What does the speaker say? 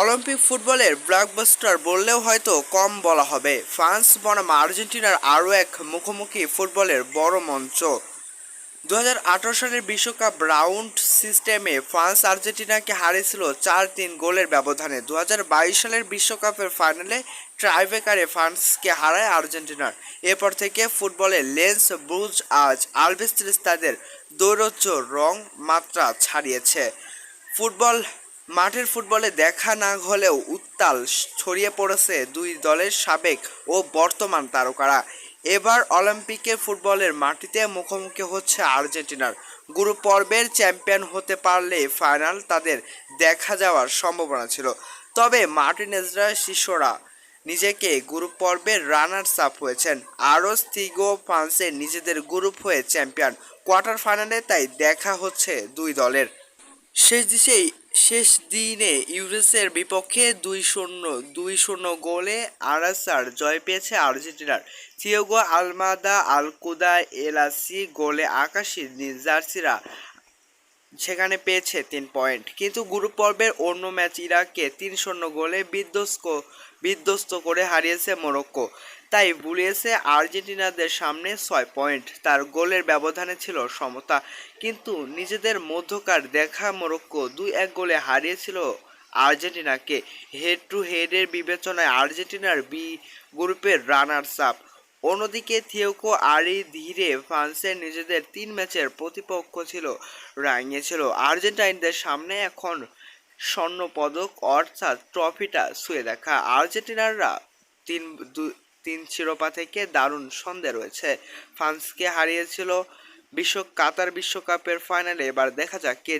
Olympic ফুটবলের blockbuster বললেও হয়তো কম বলা হবে। ফ্রান্স বনাম আর্জেন্টিনার আরও এক মুখোমুখি ফুটবলের বড় মঞ্চ। দু হাজার আঠেরো সালের বিশ্বকাপ রাউন্ড সিস্টেমে ফ্রান্স আর্জেন্টিনাকে হারিয়েছিল চার তিন গোলের ব্যবধানে। দু হাজার বাইশ সালের বিশ্বকাপের ফাইনালে ট্রাইবেকারে ফ্রান্সকে হারায় আর্জেন্টিনার। এরপর থেকে ফুটবলের লেন্স ব্রুজ আজ আলবেস্ট্রিস তাদের দৈরজ্য রং মাত্রা ছাড়িয়েছে। ফুটবল মাঠের ফুটবলে দেখা না হলেও উত্তাল ছড়িয়ে পড়েছে দুই দলের সাবেক ও বর্তমান তারকারা। এবার অলিম্পিকের ফুটবলের মাটিতে মুখোমুখি হচ্ছে আর্জেন্টিনার। গ্রুপ পর্বের চ্যাম্পিয়ন হতে পারলে ফাইনাল তাদের দেখা যাওয়ার সম্ভাবনা ছিল। তবে মার্টিনেজরা শিষ্যরা নিজেকে গ্রুপ পর্বের রানার্স আপ হয়েছেন। আরও স্তিগো ফ্রান্সের নিজেদের গ্রুপ হয়ে চ্যাম্পিয়ন কোয়ার্টার ফাইনালে তাই দেখা হচ্ছে দুই দলের। শেষ দিশেই শেষ দিনে ইউরেসের বিপক্ষে দুই শূন্য দুই শূন্য গোলে আরাসার জয় পেয়েছে আর্জেন্টিনার। থিওগো আলমাদা আলকুদা এলাসি গোলে আকাশি জার্সিরা সেখানে পেয়েছে তিন পয়েন্ট। কিন্তু গ্রুপ পর্বের অন্য ম্যাচ ইরাককে তিন শূন্য গোলে বিধ্বস্ত বিধ্বস্ত করে হারিয়েছে মোরক্কো। তাই বুলিয়েছে আর্জেন্টিনাদের সামনে ছয় পয়েন্ট। তার গোলের ব্যবধানে ছিল সমতা, কিন্তু নিজেদের মধ্যকার দেখা মোরক্কো দুই এক গোলে হারিয়েছিল আর্জেন্টিনাকে। হেড টু হেডের বিবেচনায় আর্জেন্টিনার বি গ্রুপের রানার্স আপ। অন্যদিকে থিওকো আরি ধীরে ফ্রান্সের নিজেদের তিন ম্যাচের প্রতিপক্ষ ছিল রাঙিয়েছিল আর্জেন্টাইনদের সামনে এখন স্বর্ণ পদক অর্থাৎ ট্রফিটা ছুঁয়ে দেখা। আর্জেন্টিনাররা তিন তিন শিরোপা থেকে দারুণ সন্দেহ রয়েছে। ফ্রান্সকে হারিয়েছিল বিশ্ব কাতার বিশ্বকাপের ফাইনালে। এবার দেখা যাক কে